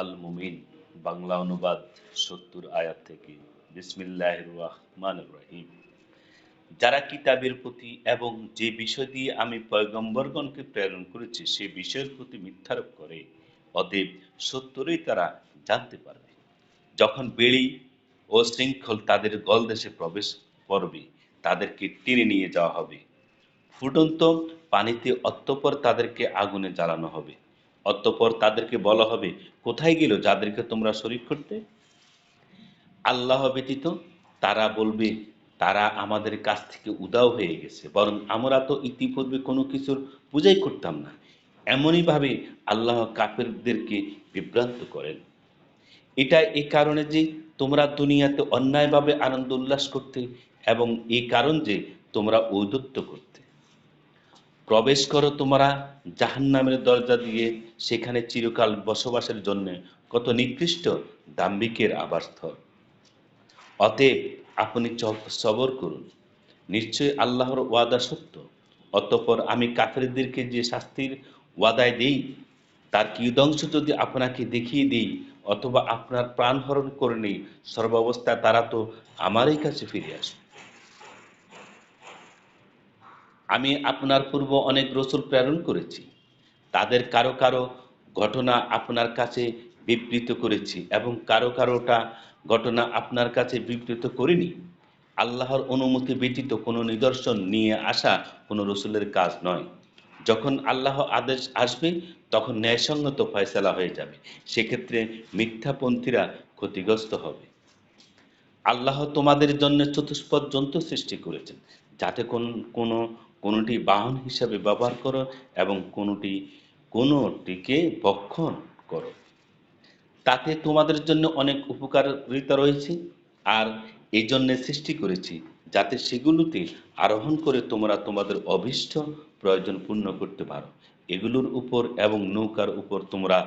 আল মুমিন বাংলা অনুবাদ সত্তর আয়াত থেকে। বিসমিল্লাহ রহমান রহিম যারা কিতাবের প্রতি এবং যে বিষয় দিয়ে আমি পয়গম্বরগণকে প্রেরণ করেছি সে বিষয়ের প্রতি মিথ্যারোপ করে, অতএব সত্যরই তারা জানতে পারবে। যখন বেড়ি ও শৃঙ্খল তাদের গলদেশে প্রবেশ করবে, তাদেরকে টেনে নিয়ে যাওয়া হবে। ফুটন্ত পানিতে অতঃপর তাদেরকে আগুনে জ্বালানো হবে। অতঃপর তাদেরকে বলা হবে, কোথায় গেল যাদেরকে তোমরা শরীক করতে? আল্লাহ ব্যতীত তারা বলবে, তারা আমাদের কাছ থেকে উদাও হয়ে গেছে, বরং আমরা তো ইতিপূর্বে কোনো কিছুর পূজাই করতাম না। এমনইভাবে আল্লাহ কাপেরদেরকে বিভ্রান্ত করেন। এটা এই কারণে যে তোমরা দুনিয়াতে অন্যায়ভাবে আনন্দ উল্লাস করতে এবং এই কারণ যে তোমরা ঔদত্য করতে। প্রবেশ করো তোমরা জাহান্নামের দরজা দিয়ে। সেখানে চিরকাল বসবাসের জন্য কত নিকৃষ্ট দাম্বিকের আবাসস্থল। অতএব আপনি সবর করুন। নিশ্চয় আল্লাহর ওয়াদা সত্য। অতঃপর আমি কাফেরদেরকে যে শাস্তির ওয়াদায় দেই, তার কিদংশ যদি আপনাকে দেখিয়ে দিই, অথবা আপনার প্রাণ হরণ করে নেই, সর্বাবস্থায় তারা তো আমারই কাছে ফিরে আসবে। আমি আপনার পূর্ব অনেক রসুল প্রেরণ করেছি। তাদের কারও কারও ঘটনা আপনার কাছে বিবৃত করেছি এবং কারও কারোটা ঘটনা আপনার কাছে বিবৃত করিনি। আল্লাহর অনুমতি ব্যতীত কোনো নিদর্শন নিয়ে আসা কোনো রসুলের কাজ নয়। যখন আল্লাহ আদেশ আসবে, তখন ন্যায়সঙ্গত ফয়সালা হয়ে যাবে। সেক্ষেত্রে মিথ্যাপন্থীরা ক্ষতিগ্রস্ত হবে। আল্লাহ তোমাদের জন্য চতুষ্পদ জন্তু সৃষ্টি করেছেন, যাতে কোন কোনো কোনোটি বাহন হিসাবে ব্যবহার করো এবং কোনোটি, কোনোটিকে ভক্ষণ করো। তাতে তোমাদের জন্য অনেক উপকারিতা রয়েছে আর এই জন্য সৃষ্টি করেছি, যাতে সেগুলোতে আরোহণ করে তোমরা তোমাদের অভীষ্ট প্রয়োজন পূর্ণ করতে পারো। এগুলোর উপর এবং নৌকার উপর তোমরা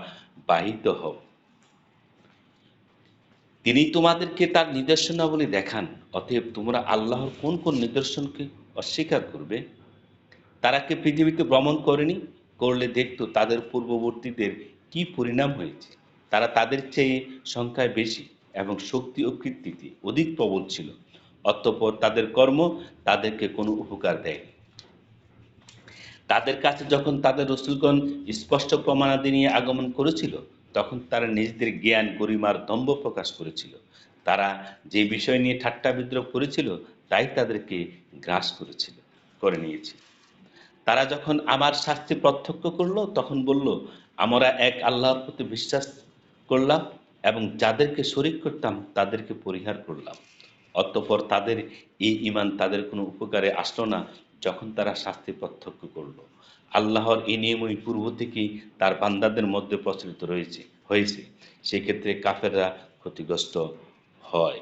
বাহিত হও। তিনি তোমাদেরকে তার নিদর্শনাবলী দেখান, অতএব তোমরা আল্লাহর কোন কোন নিদর্শনকে অস্বীকার করবে? তারা কি পৃথিবীতে ভ্রমণ করেনি? করলে দেখতো তাদের পূর্ববর্তীদের কি পরিণাম হয়েছে। তারা তাদের চেয়ে সংখ্যায় বেশি এবং শক্তি ও কীর্তিতে অধিক প্রবল ছিল। অতঃপর তাদের কর্ম তাদেরকে কোনো উপকার দেয়নি। তাদের কাছে যখন তাদের রসুলগণ স্পষ্ট প্রমাণাদি নিয়ে আগমন করেছিল, তখন তারা নিজেদের জ্ঞান গরিমার দম্ভ প্রকাশ করেছিল। তারা যে বিষয় নিয়ে ঠাট্টা বিদ্রোহ করেছিল, তাই তাদেরকে গ্রাস করেছিল, করে নিয়েছিল। তারা যখন আমার শাস্তি প্রত্যক্ষ করল, তখন বলল, আমরা এক আল্লাহর প্রতি বিশ্বাস করলাম এবং যাদেরকে শরিক করতাম, তাদেরকে পরিহার করলাম। অতঃপর তাদের এই ইমান তাদের কোনো উপকারে আসলো না যখন তারা শাস্তি প্রত্যক্ষ করল। আল্লাহর এই নিয়মই পূর্ব থেকেই তার বান্দাদের মধ্যে প্রচলিত রয়েছে, হয়েছে। সেক্ষেত্রে কাফেররা ক্ষতিগ্রস্ত হয়।